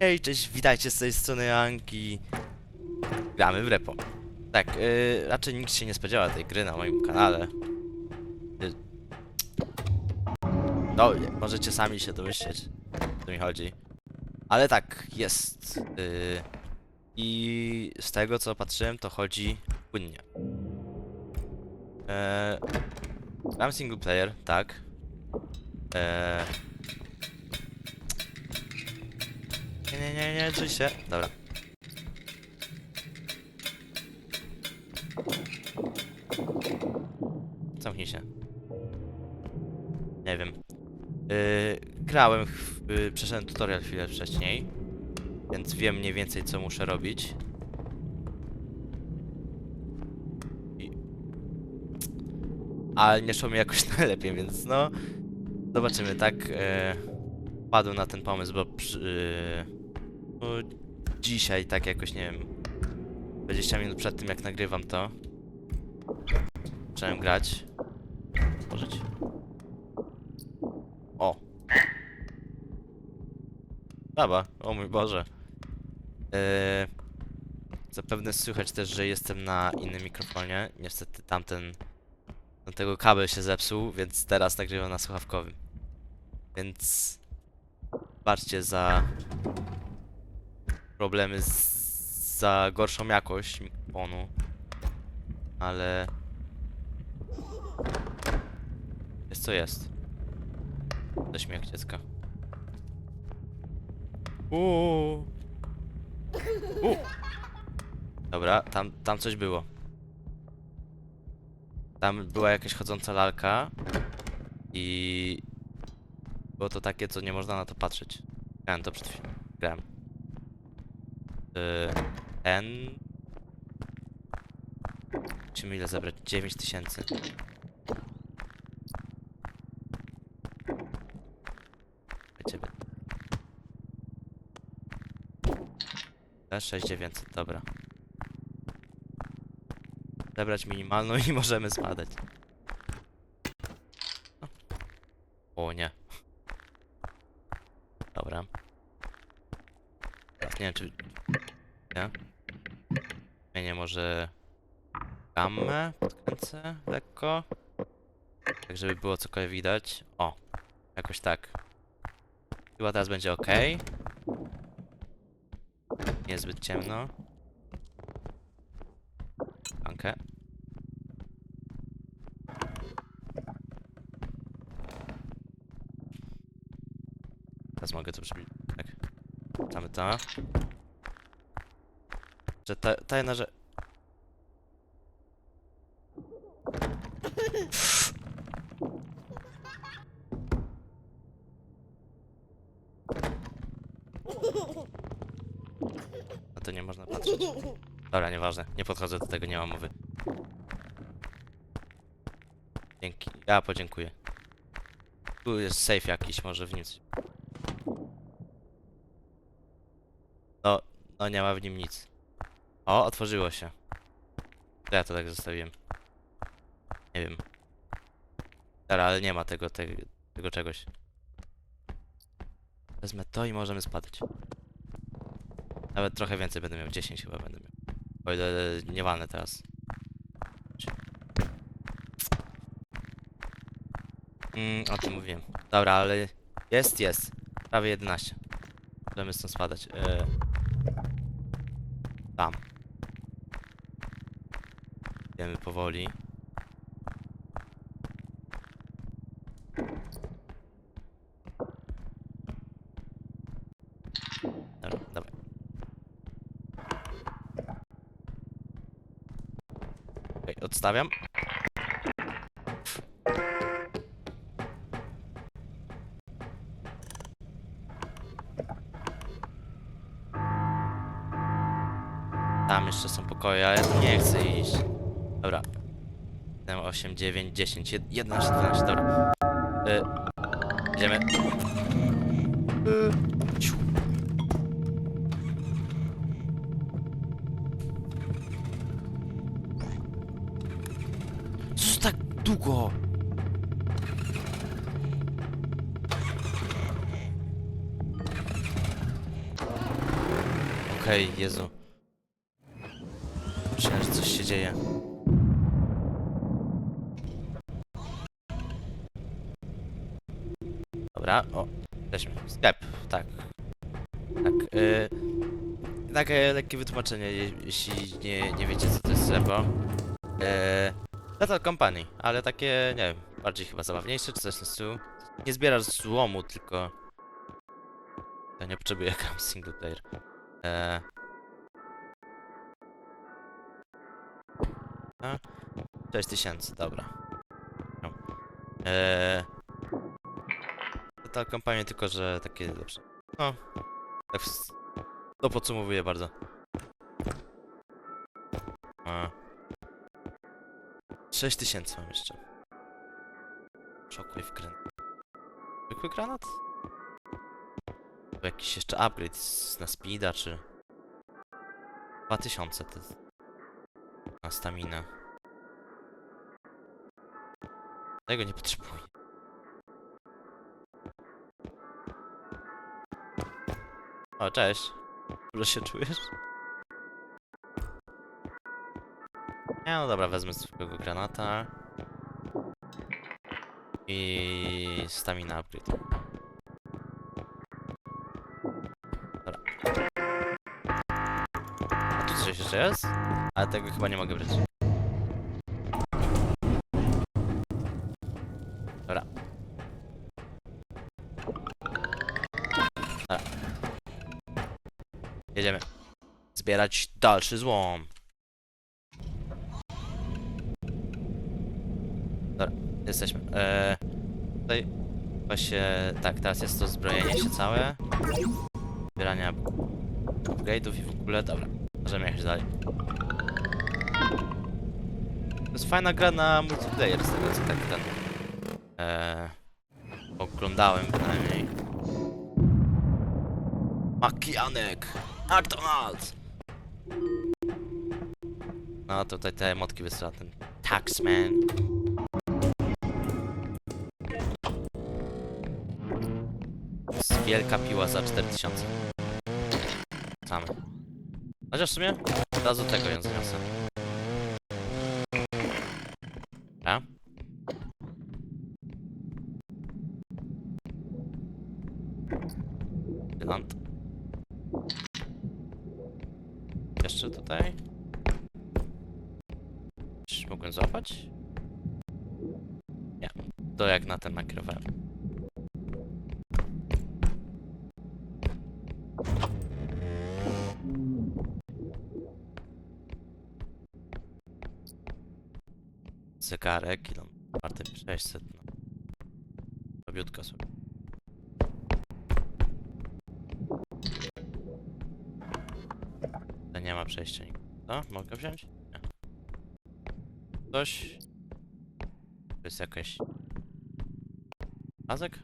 Hej, cześć, witajcie z tej strony Anki. Gramy w repo. Tak, yy, raczej nikt się nie spodziewa tej gry na moim kanale. Yy. No, możecie sami się domyśleć, o co mi chodzi. Ale tak, jest. Yy, I z tego co patrzyłem, to chodzi płynnie. Eee, gram single player, tak. Eee, Nie, nie, nie, nie, czuj się. Dobra. Zamknij się. Nie wiem. Yy, grałem, yy, przeszedłem tutorial chwilę wcześniej, więc wiem mniej więcej co muszę robić. Ale nie szło mi jakoś najlepiej, więc no... Zobaczymy, tak? Yy, padłem na ten pomysł, bo przy, yy, dzisiaj tak jakoś, nie wiem, 20 minut przed tym jak nagrywam to, zacząłem grać. Tworzyć. O! Baba, o mój Boże. Yy, zapewne słychać też, że jestem na innym mikrofonie. Niestety tamten, tamtego kabel się zepsuł, więc teraz nagrywam na słuchawkowym. Więc baczcie za problemy z za gorszą jakość mikrofonu, ale jest co jest. To śmiech dziecka. Uuu. U. Dobra, tam, tam coś było. Tam była jakaś chodząca lalka i było to takie, co nie można na to patrzeć. Grałem to przed chwilą. Grałem. Ten... Musimy ile zebrać? 9000. Ciebie. 6900, dobra. Zebrać minimalną i możemy spadać. O nie. Dobra. Teraz nie wiem czy... Nie? Zmienię może... Gammę podkręcę lekko. Tak żeby było cokolwiek widać. O. Jakoś tak. Chyba teraz będzie ok. Niezbyt ciemno. Ankę. Teraz mogę to przybliżyć. Tak. Mamy to. Że ta, ta jedna, że... Na to nie można patrzeć. Dobra, nieważne. Nie podchodzę do tego, nie mam mowy. Dzięki. Ja podziękuję. Tu jest safe jakiś, może w nic. No, no nie ma w nim nic. O, otworzyło się. Ja to tak zostawiłem. Nie wiem. Dobra, ale nie ma tego, tego, tego czegoś. Wezmę to i możemy spadać. Nawet trochę więcej będę miał, 10 chyba będę miał. O ile nie walnę teraz. Mm, o czym mówiłem. Dobra, ale jest, jest. Prawie 11. Możemy stąd spadać. E, tam. Idziemy powoli. Dobra, dawaj. Okej, odstawiam. Tam jeszcze są pokoje, ale ja nie chcę iść. Dobra. 7, 8, 9, 10, 11, 12, dobra. Y, idziemy. Y, długo? Okej, Jezu. Myślałem, że coś się dzieje. Dobra, o, jesteśmy. Sklep, tak. Tak, yy, takie lekkie wytłumaczenie, je- jeśli nie, nie wiecie co to jest srebro. Yy, Metal Company, ale takie, nie wiem, bardziej chyba zabawniejsze czy coś w stylu. Nie zbierasz złomu, tylko... Ja nie potrzebuję gram single player. Eee... A? 6000, dobra. No. Eee... Kampania tylko, że takie lepsze. No. Tak. To podsumowuję bardzo. A. 6000 mam jeszcze. Shockwave granat. Zwykły granat? To jakiś jeszcze upgrade na speeda, czy... 2000 to jest... Na staminę. Tego nie potrzebuję. O, cześć. Dobrze się czujesz? Nie, no dobra, wezmę zwykłego granata. I stamina upgrade. Dobra. A tu coś jeszcze jest? Ale tego chyba nie mogę brać. Dobra. Dobra. Jedziemy. Zbierać dalszy złom. Jesteśmy. Eee, tutaj właśnie, tak, teraz jest to zbrojenie się całe. Zbierania upgrade'ów i w ogóle, dobra. Możemy jechać dalej. To jest fajna gra na multiplayer, z tego co tak ten... Eee, oglądałem przynajmniej. Makianek! McDonald's! No tutaj te emotki wysyła ten Taxman. Wielka piła za 4000. Same. Chociaż w sumie od razu tego ją zniosę. Dobra. Wyland. Jeszcze tutaj? Czy mogłem złapać? Nie. To jak na ten nakrywałem. Zegarek, ile on? Warty 600, no. Robiutko sobie. To nie ma przejścia. Co? Mogę wziąć? Nie. Coś? To jest jakaś... Azek?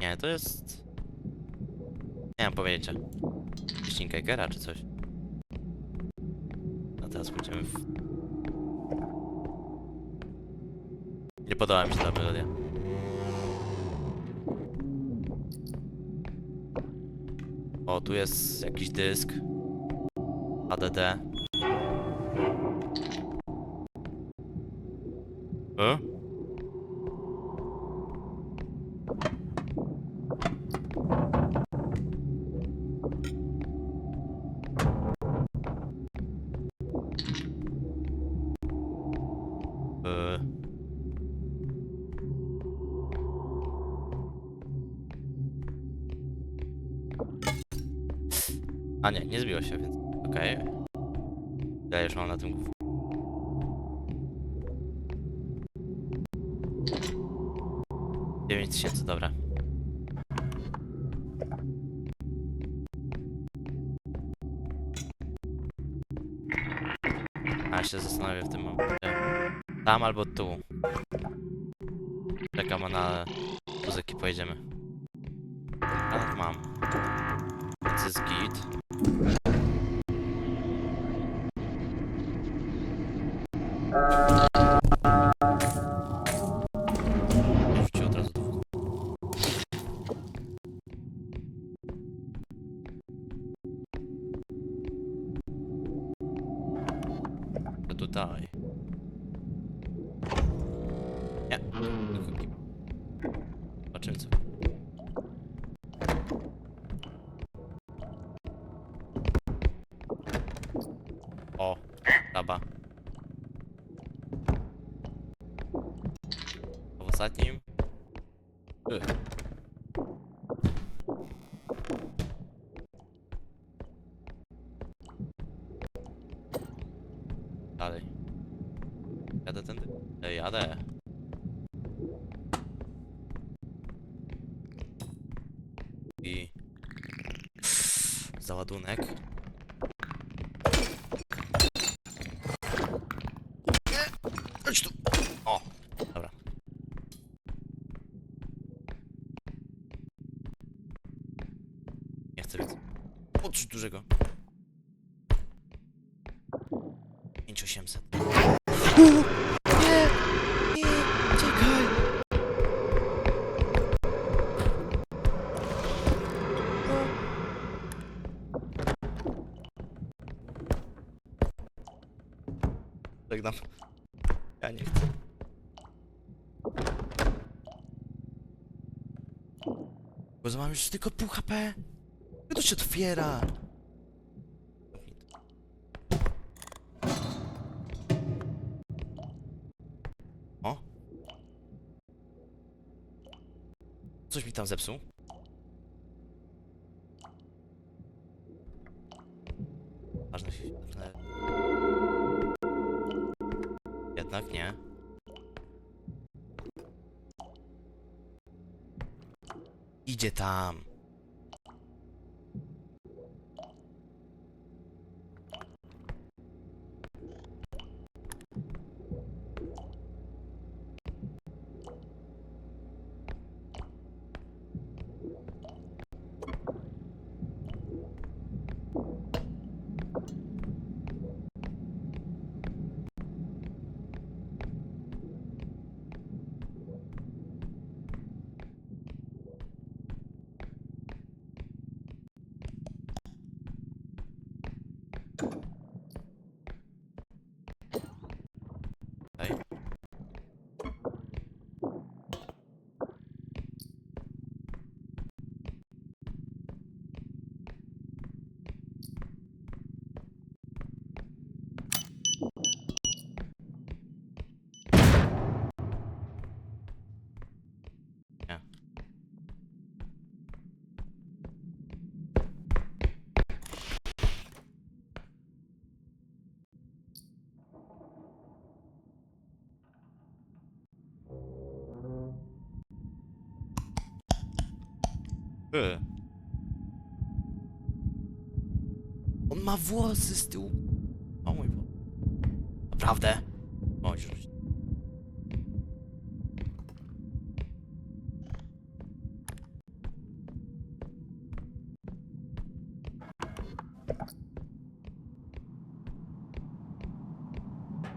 Nie, to jest... Nie mam pojęcia. Pieścinka Geigera czy coś. Teraz pójdziemy w... Nie podoba mi się ta melodia. O, tu jest jakiś dysk. ADD. A nie, nie zbiło się, więc okej. Ja już mam na tym głów. Dziewięć tysięcy, dobra. A się zastanawiam w tym momencie. Tam albo tu. Czekam na muzyki pojedziemy. Tak, mam. Więc jest git. O, żaba. A W ostatnim. Y. Dalej. Jadę tędy? Ej, jadę. I... Załadunek. Nie! Chodź tu! O! Dobra. Więcej. O, coś dużego. 5800. Nie! Nie! Czekaj! Żegnam. Ja nie chcę. Bo mam już tylko pół HP. Jak to się otwiera? O. Coś mi tam zepsuł. Ważne się... Jednak nie. Idzie tam. Ej. Nie. On ma włosy z tyłu. O mój Boże. Naprawdę? Już.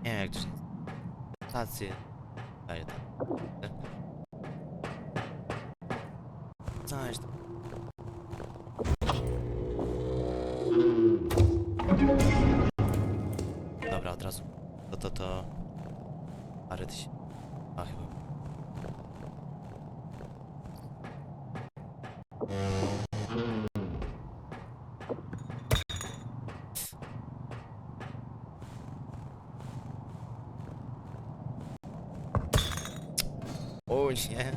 Nie wiem jak to się... Stację... Daję tam. To. Parę tysięcy. A, chyba. O nie.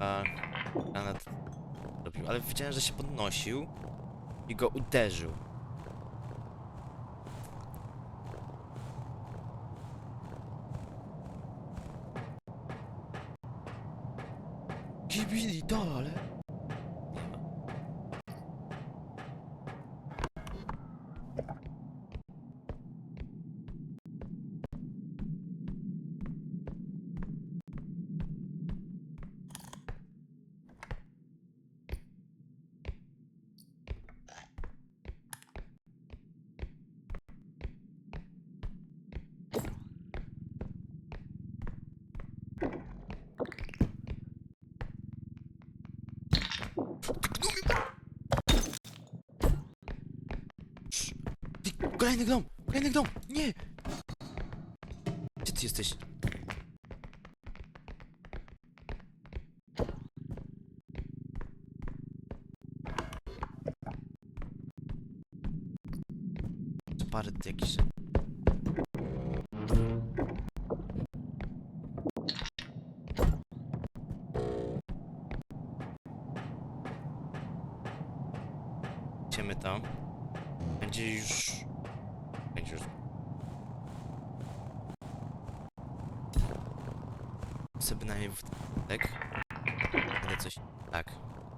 A, granat robił, ale widziałem, że się podnosił i go uderzył. Kolejny gnom! Kolejny gnom! Nie! Gdzie ty jesteś? Parę jakiś... Idziemy to. Będzie już... Będzie już... Sobie bynajmniej w... Tak? Będę coś... Tak.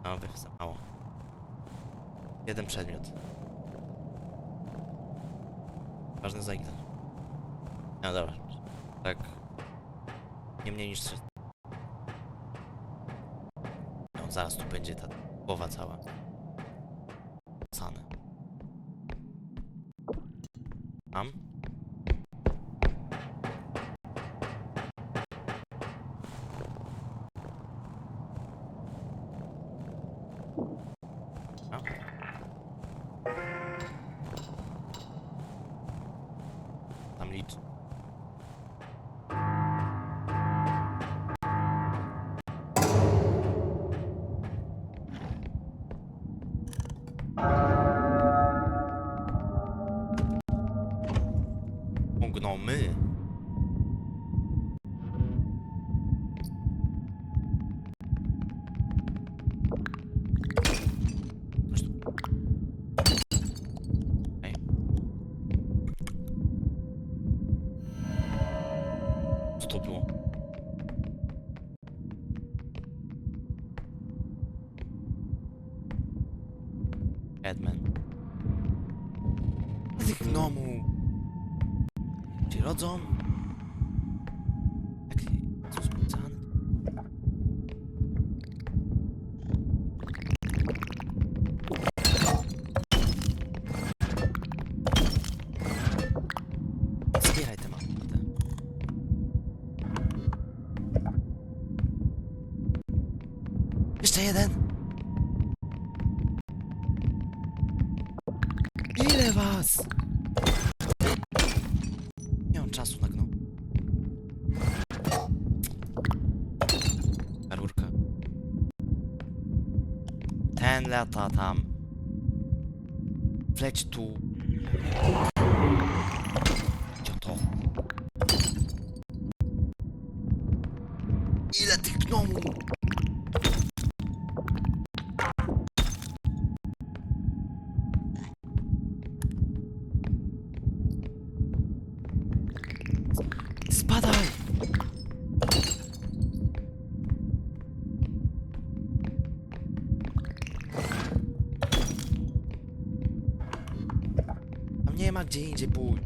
No, wy- za mało. Jeden przedmiot. Ważny za ile. No dobra. Tak. Nie mniej niż trzy. No, zaraz tu będzie ta głowa cała. Sane. Mam? O, gnomy. Spłacane. Zbieraj te mapy. Jeszcze jeden. Ile was? Nie mam czasu na gną. Rurka. Ten lata tam. Wleć tu. Gdzie to? Ile tych gnomów? Spadaj! Ma gdzie indziej pójść.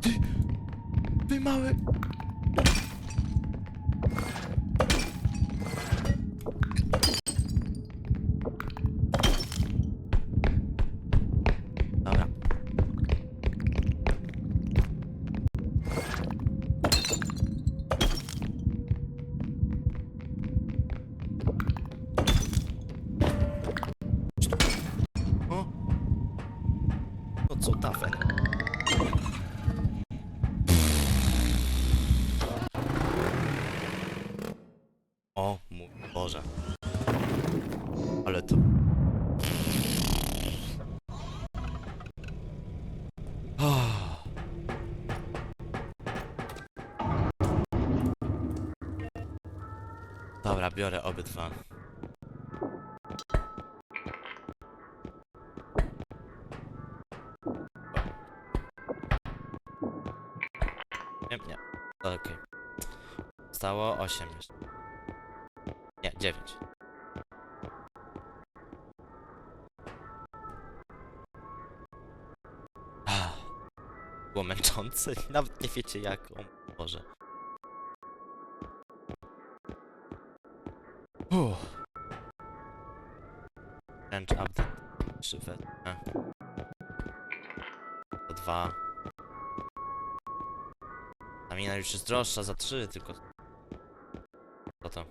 Ty, ty. Dobra, biorę obydwa. Nie, nie. Okej. Stało 8 jeszcze. Nie, 9. Ah. Było męczące nawet nie wiecie jak. O Boże. Uff. Wręcz update. Wezmę. To dwa. Stamina już jest droższa za trzy, tylko... Co to?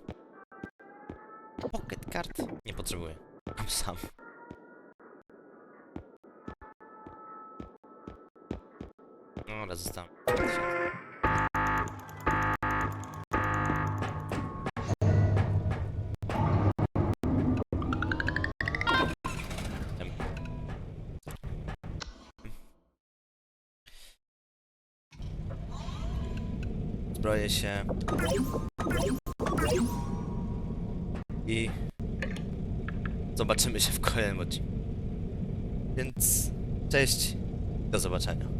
Pocket card? Nie potrzebuję. Mam sam. No, ale zostałem. Się. I zobaczymy się w kolejnym odcinku. Więc cześć, do zobaczenia.